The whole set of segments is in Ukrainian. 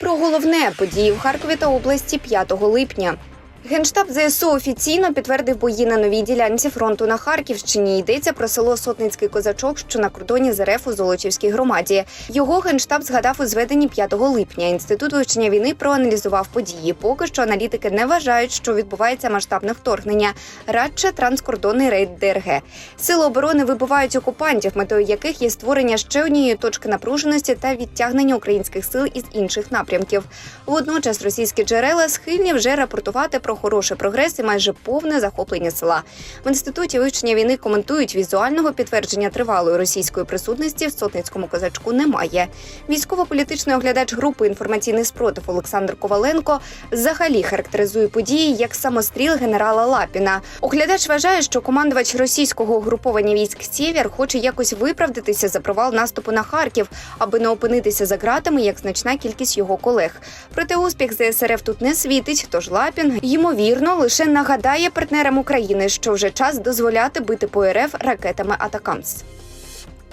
Про головне події в Харкові та області 5 липня. Генштаб ЗСУ офіційно підтвердив бої на новій ділянці фронту на Харківщині. Йдеться про село Сотницький козачок, що на кордоні з РФ у Золочівській громаді. Його генштаб згадав у зведенні 5 липня. Інститут вивчення війни проаналізував події. Поки що аналітики не вважають, що відбувається масштабне вторгнення, радше транскордонний рейд ДРГ. Сили оборони вибивають окупантів, метою яких є створення ще однієї точки напруженості та відтягнення українських сил із інших напрямків. Водночас російські джерела схильні вже рапортувати про хороший прогрес і майже повне захоплення села. В інституті вивчення війни коментують візуального підтвердження тривалої російської присутності в сотницькому козачку немає. Військово-політичний оглядач групи інформаційний спротив Олександр Коваленко взагалі характеризує події як самостріл генерала Лапіна. Оглядач вважає, що командувач російського угруповання військ Сєвєр хоче якось виправдатися за провал наступу на Харків, аби не опинитися за ґратами як значна кількість його колег. Проте успіх ЗСРФ тут не світить. Тож Лапін ймовірно лише нагадає партнерам України, що вже час дозволяти бити по РФ ракетами Атакамс.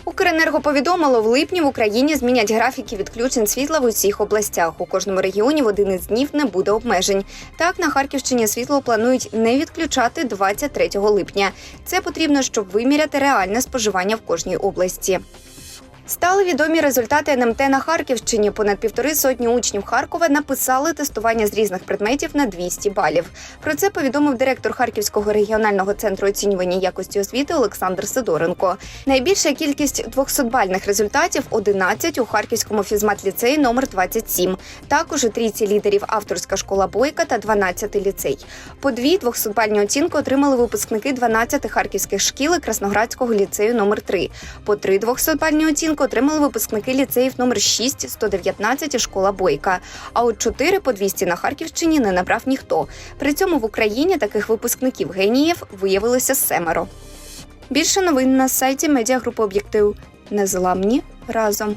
Укренерго повідомило, в липні в Україні змінять графіки відключень світла в усіх областях. У кожному регіоні в один із днів не буде обмежень. Так на Харківщині світло планують не відключати 23 липня. Це потрібно, щоб виміряти реальне споживання в кожній області. Стали відомі результати НМТ на Харківщині. Понад півтори сотні учнів Харкова написали тестування з різних предметів на 200 балів. Про це повідомив директор Харківського регіонального центру оцінювання якості освіти Олександр Сидоренко. Найбільша кількість 200-бальних результатів 11 у Харківському фізмат-ліцеї номер 27. Також у трійці лідерів авторська школа Бойка та 12 ліцей. По дві 200-бальні оцінки отримали випускники 12 харківських шкіл і Красноградського ліцею номер 3 По три 200-бальні оцінки отримали випускники ліцеїв номер 6, 119 і школа Бойка. А от 4 по 200 на Харківщині не набрав ніхто. При цьому в Україні таких випускників геніїв виявилося семеро. Більше новин на сайті медіагрупи Об'єктив. Незламні разом.